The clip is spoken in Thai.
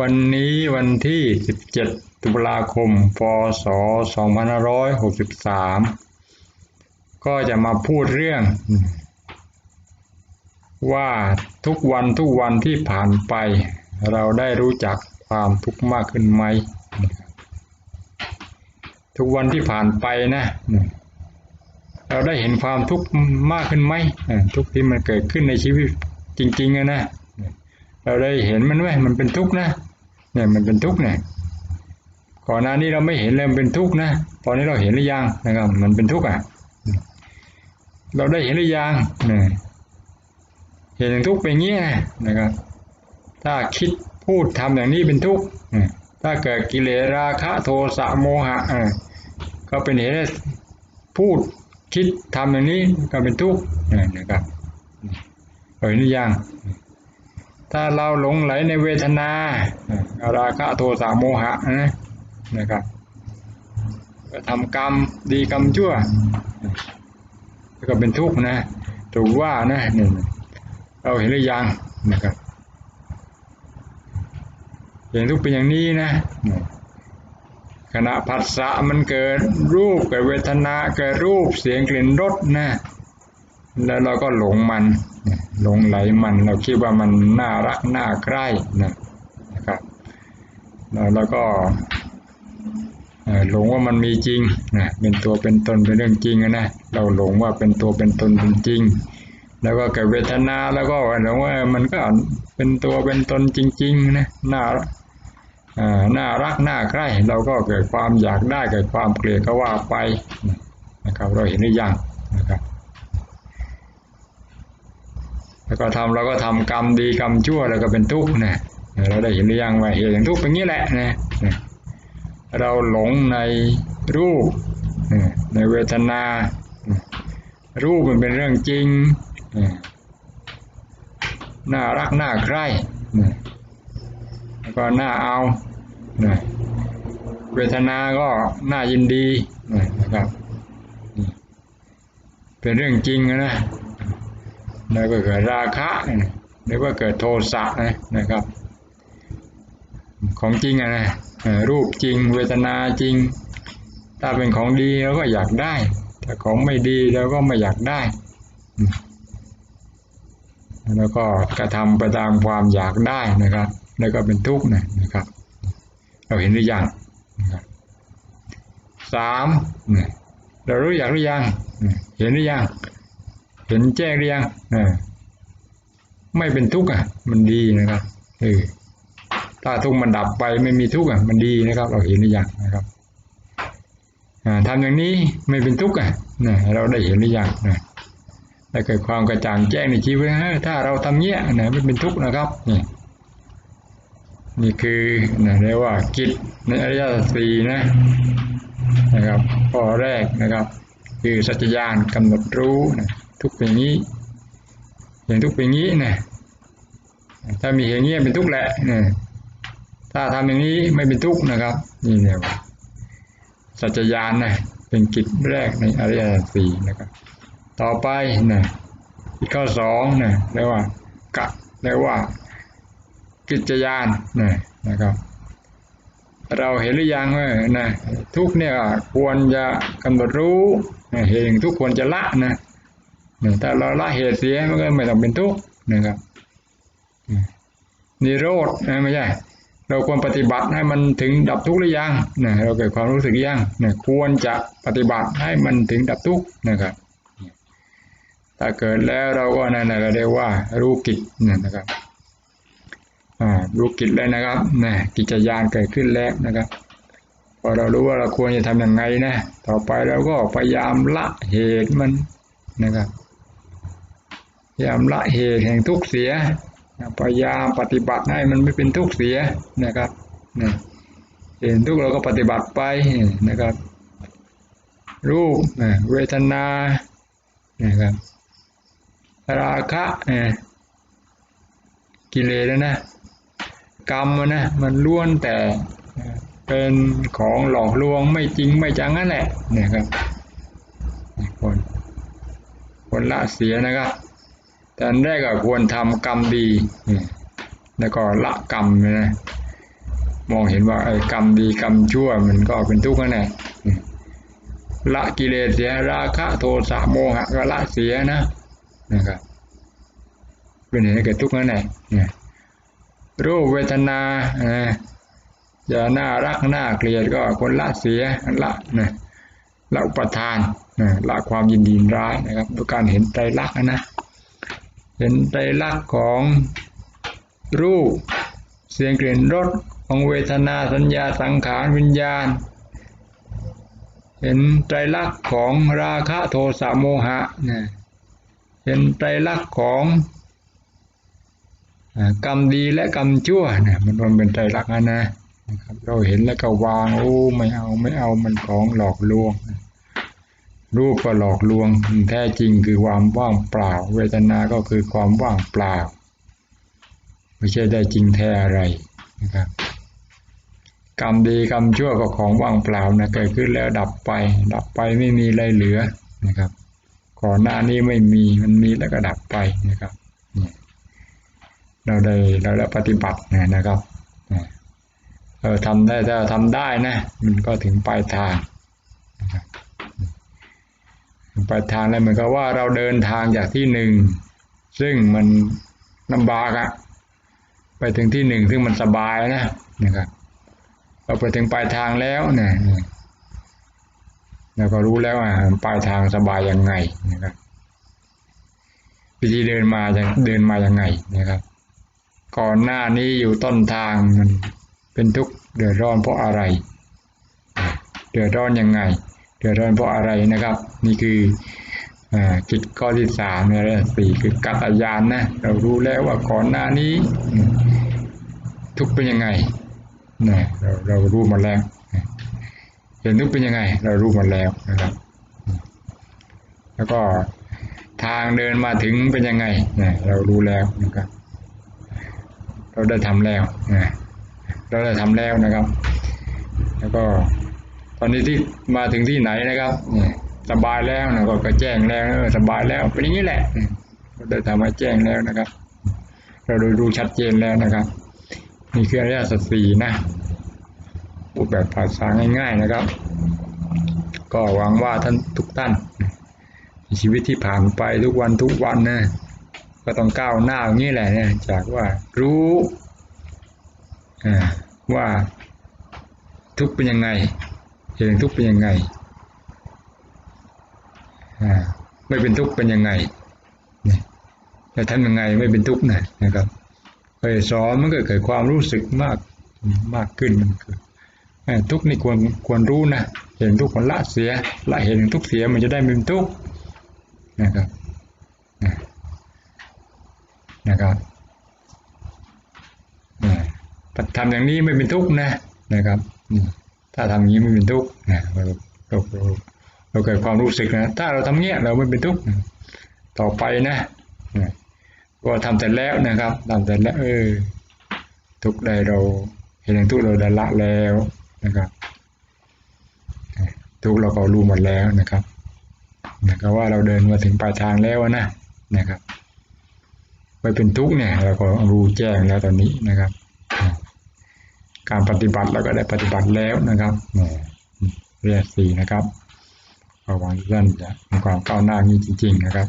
วันนี้วันที่ 17 ตุลาคม พศ 2563 ก็จะมาพูดเรื่อง ว่าทุกวันทุกวันที่ผ่านไป เราได้รู้จักความทุกข์มากขึ้นไหม ทุกวันที่ผ่านไปนะ เราได้เห็นความทุกข์มากขึ้นไหม ทุกที่มันเกิดขึ้นในชีวิตจริงๆนะเราได้เห็นมันไหมมันเป็นทุกข์นะ เนี่ยมันเป็นทุกข์เนี่ยก่อนหน้านี้เราไม่เห็นเลยมันเป็นทุกข์นะตอนนี้เราเห็นหรือยังนะครับ มันเป็นทุกข์อะ เราได้เห็นหรือยังเนี่ยเห็นทุกข์เป็นอย่างนี้นะครับ ถ้าคิดพูดทำอย่างนี้เป็นทุกข์ถ้าเกิดกิเลสราคะโทสะโมหะก็เป็นเหตุให้พูดคิดทำอย่างนี้ก็เป็นทุกข์นะครับเห็นหรือยัง ถ้าเราหลงไหลในเวทนาราคะโทสะโมหะนะนะครับก็ทำกรรมดีกรรมชั่วก็เป็นทุกข์นะ ถูกว่านะหนี่งเราเห็นหรือยังนะครับเห็นทุกข์เป็นอย่างนี้นะขณะผัสสะมันเกิดรูปเกิดเวทนาเกิดรูปเสียงกลิ่นรสนะ แล้วเราก็หลงมันหลงไหลมันเราคิดว่ามันน่ารักน่าใกล้นะนะครับแล้วก็หลงว่ามันมีจริงนะเป็นตัวเป็นตนเป็นเรื่องจริงนะเราหลงว่าเป็นตัวเป็นตนเป็นจริง แล้วก็เกิดเวทนาแล้วก็หลงว่ามันก็เป็นตัวเป็นตนจริงๆนะน่าน่ารักน่าใกล้ เราก็เกิดความอยากได้เกิดความเกลียดก็ว่าไปนะครับเราเห็นหรือยังนะครับ แล้วก็ทำเราก็ทำกรรมดีกรรมชั่วแล้วก็เป็นทุกข์นะเราได้เห็นหรือยังว่าเหตุแห่งทุกข์เป็นงี้แหละนะเราหลงในรูปในเวทนา รูปมันเป็นเรื่องจริงน่ารักน่าใคร่แล้วก็น่าเอาเวทนาก็น่ายินดีนะครับเป็นเรื่องจริงนะ แล้วก็เกิดราคะหรือว่าเกิดโทสะนะนะครับ ของจริงอะนะรูปจริง เวทนาจริง ถ้าเป็นของดีเราก็อยากได้ ถ้าของไม่ดีเราก็ไม่อยากได้ แล้วก็กระทำไปตามความอยากได้นะครับ แล้วก็เป็นทุกข์นะครับ เราเห็นหรือยังสามเรารู้อยากหรือยัง เห็นหรือยัง ห็นแจ้งหรือยังไม่เป็นทุกข์อะ มันดีนะครับเออถ้าทุกข์มันดับไปไม่มีทุกข์อะ มันดีนะครับ เราเห็นหรือยังนะครับทำอย่างนี้ไม่เป็นทุกข์อะนะเราได้เห็นหรือยังนะได้เกิดความกระจ่างแจ้งในชีวิตถ้าเราทำเนี้ยนะไม่เป็นทุกข์นะครับนี่นี่คือนะเรียกว่ากิจในอริยสัจสี่นะนะครับข้อแรกนะครับ คือสัจญานกำหนดรู้นะ ทุกเป็นอย่างนี้เห็นทุกเป็นอย่างนี้นะถ้ามีอย่างนี้เป็นทุกแหละนะถ้าทำอย่างนี้ไม่เป็นทุกนะครับนี่เนี่ยสัจญานนะเป็นกิจแรกในอริยสัจสี่นะครับ ต่อไปนะอีกข้อสองนะเรียกว่ากะเรียกว่า กิจยานนะนะครับ เราเห็นหรือยังว่านะทุกเนี่ยควรจะกำหนดรู้เห็นทุกควรจะละนะ ถ้าเราละเหตุเสียมันก็ไม่ต้องเป็นทุกข์นะครับนิโรธไม่ใช่เราควรปฏิบัติให้มันถึงดับทุกข์หรือยังนะเราเกิดความรู้สึกยังนะควรจะปฏิบัติให้มันถึงดับทุกข์นะครับถ้าเกิดแล้วเราก็นั่นเราเรียกว่ารู้กิจนะครับรู้กิจแล้วนะครับนะกิจยานเกิดขึ้นแล้วนะครับ พอเรารู้ว่าเราควรจะทำอย่างไงนะ ต่อไปเราก็พยายามละเหตุมันนะครับ พยายามละเหตุแห่งทุกข์เสียพยายามปฏิบัติให้มันไม่เป็นทุกข์เสียนะครับนี่เห็นทุกข์เราก็ปฏิบัติไปนะครับ รูปเวทนานะครับราคะกิเลสนะกรรมนะมันล้วนแต่เป็นของหลอกลวงไม่จริงไม่จังนั่นแหละเนี่ยครับคนคนละเสียนะครับ แต่แรกก็ควรทำกรรมดี แล้วก็ละกรรมนะมองเห็นว่าไอ้กรรมดีกรรมชั่วมันก็เป็นทุกข์นั่นแหละละกิเลสเสียราคะโทสะโมหะก็ละเสียนะนะครับ เป็นเหตุให้เกิดทุกข์นั่นแหละเนี่ยรูปเวทนาอ่าจะน่ารักน่าเกลียดก็คนละเสียละนะละอุปทานนะละความยินดีร้ายนะครับด้วยการเห็นไตรลักนะ เห็นไตรลักษณ์ของรูป เสียงกลิ่นรสของเวทนาสัญญาสังขารวิญญาณ เห็นไตรลักษณ์ของราคะโทสะโมหะเนะเห็นไตรลักษณ์ของกรรมดีและกรรมชั่วเนะมันรวมเป็นไตรลักษณ์นะนะครับเราเห็นแล้วก็วางโอ้ไม่เอาไม่เอามันของหลอกลวง รูปก็หลอกลวงแท้จริงคือความว่างเปล่า เวทนาก็คือความว่างเปล่า ไม่ใช่ได้จริงแท้อะไรนะครับกรรมดีกรรมชั่วก็ของว่างเปล่านะเกิดขึ้นแล้วดับไป ดับไปไม่มีอะไรเหลือนะครับก่อนหน้านี้ไม่มีมันมีแล้วก็ดับไปนะครับเนี่ยเราได้เราได้ปฏิบัตินะนะครับเนี่ยเออทำได้ถ้าทำได้นะ มันก็ถึงปลายทางนะครับ ปลายทางแล้วเหมือนกับว่าเราเดินทางจากที่หนึ่งซึ่งมันลำบากอะไปถึงที่หนึ่งซึ่งมันสบายนะนะครับเราไปถึงปลายทางแล้วเนี่ยเราก็รู้แล้วว่าปลายทางสบายยังไงนะครับวิธีเดินมาจะเดินมายังไงนะครับ ก่อนหน้านี้อยู่ต้นทางมันเป็นทุกข์เดือดร้อนเพราะอะไร เดือดร้อนยังไง ดือดร้อนเพราะอะไรนะครับ นี่คืออกิจข้อที่สามนเรื่องสี่คือกัตยานนะเรารู้แล้วว่าก่อนหน้านี้ ทุกเป็นยังไงนะเราเรารู้มาแล้วเห็นทุกเป็นยังไง เรารู้มาแล้วนะครับ แล้วก็ทางเดินมาถึงเป็นยังไงนะเรารู้แล้วนะครับ เราได้ทำแล้วนะเราได้ทำแล้วนะครับ แล้วก็ อนนี้ที่มาถึงที่ไหนนะครับเนี่ยสบายแล้วนะก็ก็แจ้งแล้วเออสบายแล้วเป็นอย่างนี้แหละอืมก็ได้ทำให้แจ้งแล้วนะครับ เราดูดูชัดเจนแล้วนะครับนี่คืออริยสัจสี่นะพูดแบบภาษาง่าย ๆนะครับ ก็หวังว่าท่านทุกท่านในชีวิตที่ผ่านไปทุกวันทุกวันนะก็ต้องก้าวหน้าอย่างนี้แหละเนี่ยจากว่ารู้อ่าว่าทุกข์เป็นยังไง เห็นทุกข์เป็นยังไงไม่เป็นทุกข์เป็นยังไงจะทำยังไงไม่เป็นทุกข์นะนะครับเคยสอนมันก็เกิดความรู้สึกมากมากขึ้นมันคือทุกข์นี่ควรควรรู้นะเห็นทุกข์คนละเสียละเห็นทุกข์เสียมันจะได้ไม่เป็นทุกข์นะครับนะครับอ่าทำอย่างนี้ไม่เป็นทุกข์นะนะครับ ถ้าทำอย่างนี้ไม่เป็นทุกข์นะเราเราเราเราเกิดความรู้สึกนะถ้าเราทำเงี้ยเราไม่เป็นทุกข์ต่อไปนะก็ทำเสร็จแล้วนะครับทำเสร็จแล้วเออทุกข์ใดเราเห็นอย่างทุกข์เราได้ละแล้วนะครับ ทุกข์เราก็รู้หมดแล้วนะครับนะครับว่าเราเดินมาถึงปลายทางแล้วนะนะครับไม่เป็นทุกข์เนี่ยเราก็รู้แจ้งแล้วตอนนี้นะครับ การปฏิบัติเราก็ได้ปฏิบัติแล้วนะครับเนี่ยเรียกสี่นะครับก็หวังว่าท่านจะมีความก้าวหน้านี้จริง ๆ นะครับ